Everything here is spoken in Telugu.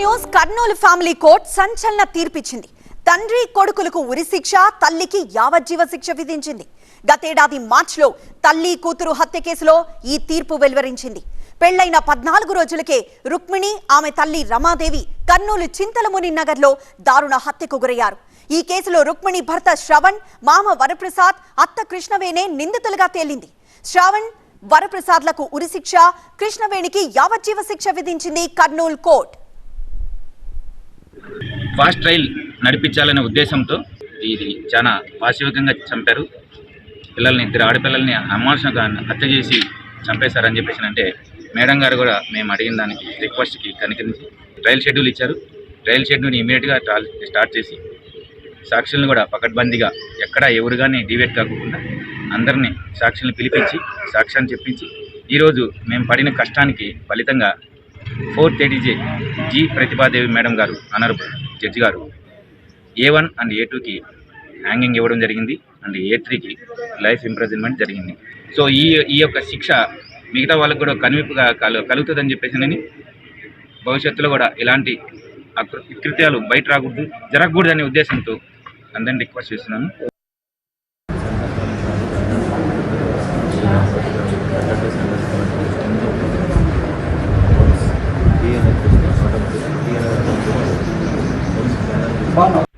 న్యూస్ కర్నూలు ఫ్యామిలీ కోర్ట్ సంచలన తీర్పిచ్చింది. తండ్రి కొడుకులకు ఉరిశిక్ష తల్లికి యావజ్జీవ శిక్ష విధించింది. గతేడాది మార్చిలో తల్లి కూతురు హత్య కేసులో ఈ తీర్పు వెలువరించింది. పెళ్ళైన పద్నాలుగు రోజులకే రుక్మిణి ఆమె తల్లి రమాదేవి కర్నూలు చింతలముని నగర్లో దారుణ హత్యకు గురయ్యారు. ఈ కేసులో రుక్మిణి భర్త శ్రవణ్ మామ వరప్రసాద్ అత్త కృష్ణవేణే నిందితులుగా తేలింది. శ్రావణ్ వరప్రసాద్లకు ఉరిశిక్ష కృష్ణవేణికి యావజ్జీవ శిక్ష విధించింది కర్నూలు కోర్టు. ఫాస్ట్ ట్రైల్ నడిపించాలనే ఉద్దేశంతో ఇది చాలా పాశవికంగా చంపారు. పిల్లల్ని ఇద్దరు ఆడపిల్లల్ని అమానుషంగా హత్య చేసి చంపేశారని చెప్పేసి అంటే మేడం గారు కూడా మేము అడిగిన దానికి రిక్వెస్ట్కి కనికరించి ట్రయల్ షెడ్యూల్ ఇచ్చారు. ట్రయల్ షెడ్యూల్ని ఇమీడియట్గా స్టార్ట్ చేసి సాక్షులను కూడా పకడ్బందీగా ఎక్కడ ఎవరు కానీ డివేట్ కాకుండా అందరినీ సాక్షులను పిలిపించి సాక్ష్యాన్ని చెప్పించి ఈరోజు మేము పడిన కష్టానికి ఫలితంగా four ADJ J G Pratibhadevi madam గారు అనర్బుల్ జడ్జి గారు. ఏ వన్ అండ్ ఏ టూకి హ్యాంగింగ్ ఇవ్వడం జరిగింది అండ్ ఏ త్రీకి లైఫ్ ఇంప్రెజన్మెంట్ జరిగింది. సో ఈ ఈ యొక్క శిక్ష మిగతా వాళ్ళకు కూడా కనువిప్పుగా కలు కలుగుతుందని చెప్పేసి నేను భవిష్యత్తులో కూడా ఇలాంటి అకృ- కృత్యాలు బయట రాకూడదు జరగకూడదు అనే ఉద్దేశంతో అందరిని రిక్వెస్ట్ చేస్తున్నాను. Bueno.